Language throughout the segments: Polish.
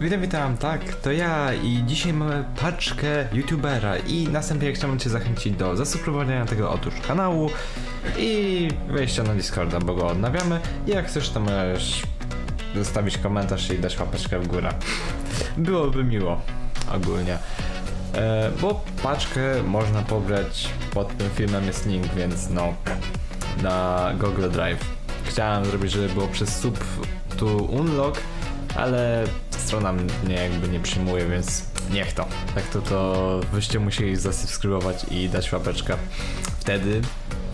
Witam, witam, tak, to ja i dzisiaj mamy paczkę youtubera i następnie chciałbym cię zachęcić do zasubskrybowania tego otóż kanału i wejścia na Discorda, bo go odnawiamy i jak chcesz to możesz zostawić komentarz i dać łapeczkę w górę. Byłoby miło, ogólnie. E, bo paczkę można pobrać pod tym filmem jest link, więc no na Google Drive. Chciałem zrobić, żeby było przez sub to unlock, ale strona mnie jakby nie przyjmuje, więc niech to. Tak to to byście musieli zasubskrybować i dać łapeczkę. Wtedy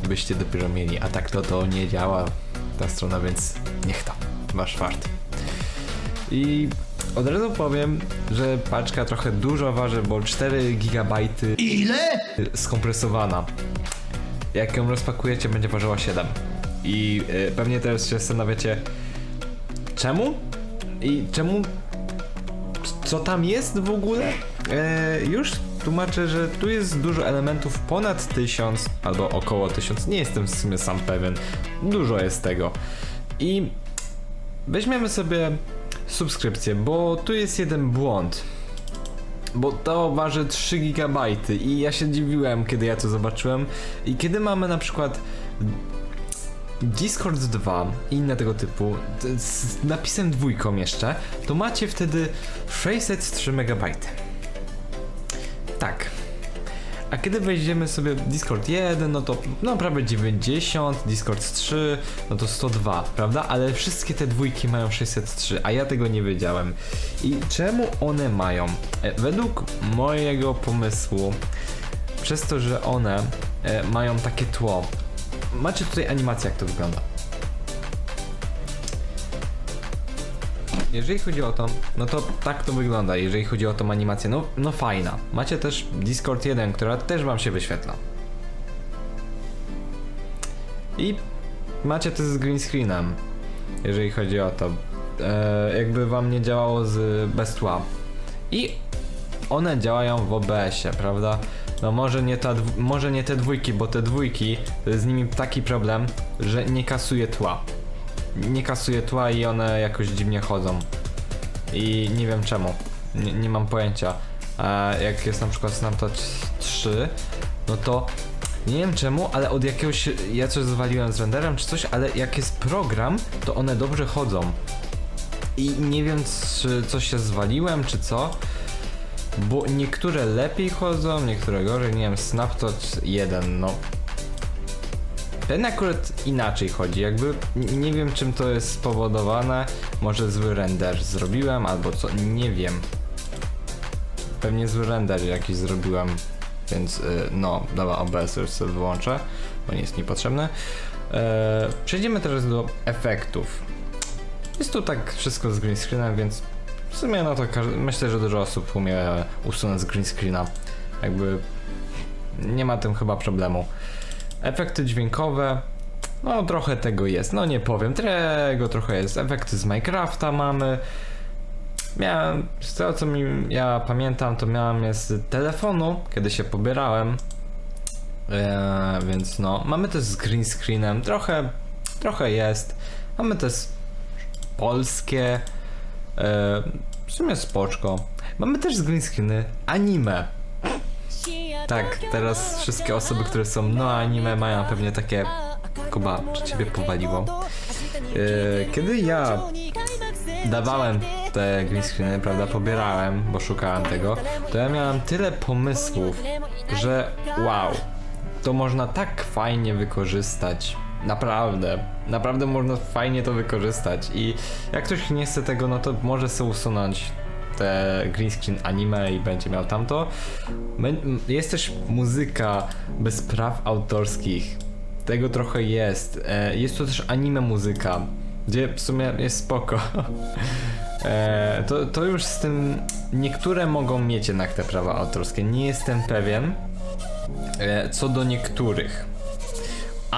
byście dopiero mieli, a tak to to nie działa ta strona, więc niech to. Masz fart. I od razu powiem, że paczka trochę dużo waży, bo 4 GB Ile? skompresowana. Jak ją rozpakujecie, będzie ważyła 7. I y, pewnie teraz się zastanawiacie, czemu? I czemu? Co tam jest w ogóle? E, już tłumaczę, że tu jest dużo elementów ponad 1000 albo około 1000. Nie jestem w sumie sam pewien. Dużo jest tego. I weźmiemy sobie subskrypcję, bo tu jest jeden błąd bo to waży 3 GB i ja się dziwiłem, kiedy ja to zobaczyłem. I kiedy mamy na przykład Discord 2 i inne tego typu, z napisem dwójką jeszcze, to macie wtedy 603 MB. Tak. A kiedy wejdziemy sobie Discord 1, no to no prawie 90, Discord 3, no to 102, prawda? Ale wszystkie te dwójki mają 603, a ja tego nie wiedziałem. I czemu one mają? E, według mojego pomysłu, przez to, że one e, mają takie tło, macie tutaj animację, jak to wygląda. Jeżeli chodzi o to, no to tak to wygląda, jeżeli chodzi o tą animację, no, no fajna. Macie też Discord 1, która też wam się wyświetla. I macie to z green screenem, jeżeli chodzi o to. E, jakby wam nie działało z bez tła. I one działają w OBS-ie, prawda? No może nie, ta, dw- może nie te dwójki, bo te dwójki, to jest z nimi taki problem, że nie kasuje tła nie kasuje tła i one jakoś dziwnie chodzą. I nie wiem czemu. Nie, nie mam pojęcia. A jak jest na przykład Snapchat 3, no to nie wiem czemu, ale od jakiegoś. Ja coś zwaliłem z renderem czy coś, ale jak jest program, to one dobrze chodzą. I nie wiem, czy coś się zwaliłem, czy co. Bo niektóre lepiej chodzą, niektóre gorzej. Nie wiem, Snapchat 1, no ten akurat inaczej chodzi, jakby nie wiem czym to jest spowodowane, może zły render zrobiłem albo co, nie wiem. Pewnie zły render jakiś zrobiłem, więc y, no, dobra, OBS już sobie wyłączę, bo nie jest mi potrzebny. E, przejdziemy teraz do efektów. Jest tu tak wszystko z green screenem, więc w sumie no to myślę, że dużo osób umie usunąć z green screena. Jakby nie ma tym chyba problemu. Efekty dźwiękowe. No trochę tego jest, no nie powiem, tego trochę jest. Efekty z Minecrafta mamy. Miałem, z tego co mi, ja pamiętam, to miałem je z telefonu, kiedy się pobierałem. Eee, więc no, mamy też z green screenem, trochę, trochę jest. Mamy też polskie, eee, w sumie spoczko. Mamy też z green screeny anime. Tak, teraz wszystkie osoby, które są no anime mają pewnie takie Kuba, czy ciebie powaliło? Yy, kiedy ja dawałem te green screeny, prawda, pobierałem, bo szukałem tego, to ja miałem tyle pomysłów, że wow, to można tak fajnie wykorzystać. Naprawdę, naprawdę można fajnie to wykorzystać i jak ktoś nie chce tego, no to może sobie usunąć te green screen anime i będzie miał tamto. Jest też muzyka bez praw autorskich. Tego trochę jest. E, Jest to też anime muzyka, gdzie w sumie jest spoko. E, To, to już z tym. Niektóre mogą mieć jednak te prawa autorskie. Nie jestem pewien. E, Co do niektórych.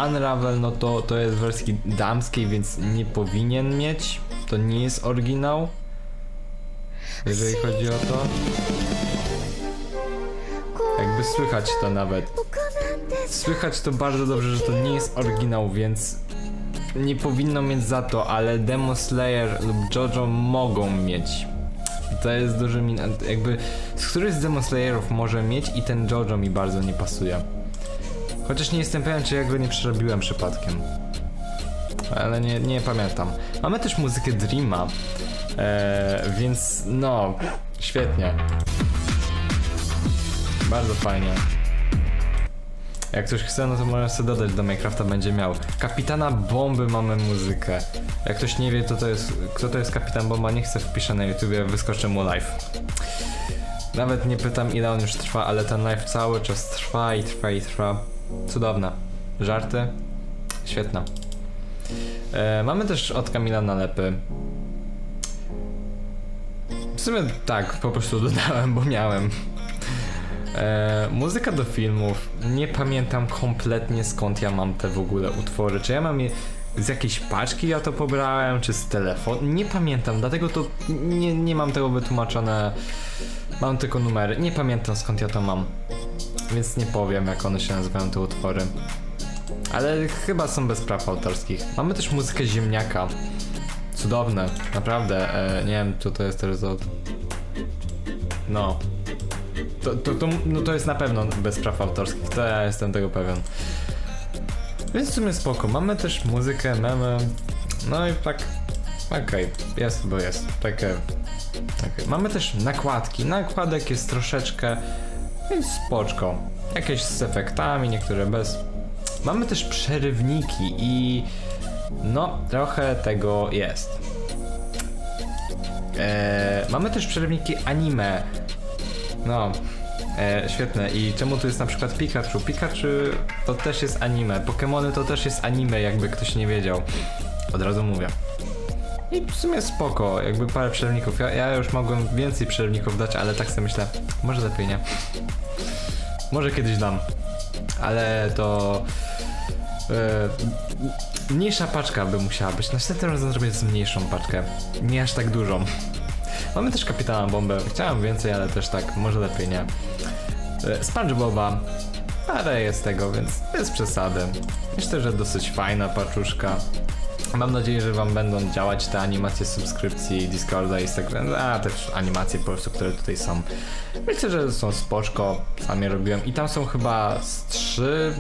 Unravel, no to, to jest wersji damskiej, więc nie powinien mieć. To nie jest oryginał. Jeżeli chodzi o to. Jakby słychać to nawet. Słychać to bardzo dobrze, że to nie jest oryginał, więc nie powinno mieć za to, ale Demo Slayer lub JoJo mogą mieć. To jest duży min... jakby... Z któryś z Demon Slayerów może mieć i ten Jojo mi bardzo nie pasuje. Chociaż nie jestem pewien, czy ja go nie przerobiłem przypadkiem. Ale nie, nie pamiętam. Mamy też muzykę Dreama, e, więc no, świetnie. Bardzo fajnie. Jak ktoś chce, no to może sobie dodać do Minecrafta, będzie miał. Kapitana Bomby mamy muzykę. Jak ktoś nie wie, to to jest, kto to jest Kapitan Bomba, nie chce wpiszę na YouTubie, wyskoczę mu live. Nawet nie pytam ile on już trwa, ale ten live cały czas trwa i trwa i trwa. Cudowne. Żarty? Świetne. E, mamy też od Kamila nalepy. W sumie tak, po prostu dodałem, bo miałem. E, muzyka do filmów. Nie pamiętam kompletnie skąd ja mam te w ogóle utwory. Czy ja mam je z jakiejś paczki ja to pobrałem, czy z telefonu? Nie pamiętam, dlatego to nie, nie mam tego wytłumaczone. Mam tylko numery. Nie pamiętam skąd ja to mam. Więc nie powiem jak one się nazywają te utwory. Ale chyba są bez praw autorskich. Mamy też muzykę ziemniaka. Cudowne, naprawdę. E, nie wiem, co to jest teraz od. No. To, to, to, no to jest na pewno bez praw autorskich, to ja jestem tego pewien. Więc w sumie spoko. Mamy też muzykę, memy. No i tak. Okej, jest, bo jest. Takie. Okay. Mamy też nakładki. Nakładek jest troszeczkę. Więc spoczko. Jakieś z efektami, niektóre bez. Mamy też przerywniki i. No, trochę tego jest. Eee, mamy też przerywniki anime. No, e, świetne. I czemu tu jest na przykład Pikachu? Pikachu to też jest anime. Pokémony to też jest anime, jakby ktoś nie wiedział. Od razu mówię. I w sumie spoko, jakby parę przerywników. Ja, ja już mogłem więcej przerywników dać, ale tak sobie myślę, może lepiej nie. Może kiedyś dam. Ale to... E, mniejsza paczka by musiała być. Następnym razem zrobię mniejszą paczkę. Nie aż tak dużą. Mamy też Kapitana Bombę. Chciałem więcej, ale też tak, może lepiej nie. E, SpongeBoba. Parę jest tego, więc bez przesady. Myślę, że dosyć fajna paczuszka. Mam nadzieję, że wam będą działać te animacje subskrypcji Discorda, Instagram, a też animacje po prostu, które tutaj są. Myślę, że są spoczko, sam je robiłem i tam są chyba z trzy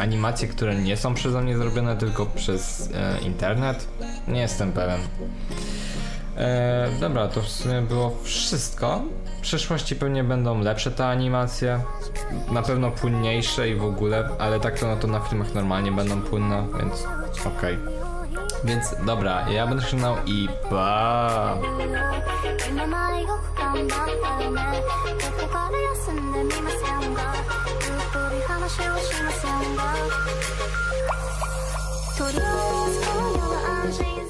animacje, które nie są przeze mnie zrobione, tylko przez e, internet. Nie jestem pewien. E, dobra, to w sumie było wszystko. W przyszłości pewnie będą lepsze te animacje, na pewno płynniejsze i w ogóle, ale tak to, no to na filmach normalnie będą płynne, więc okej. Więc dobra, ja będę żegnał i pa! 今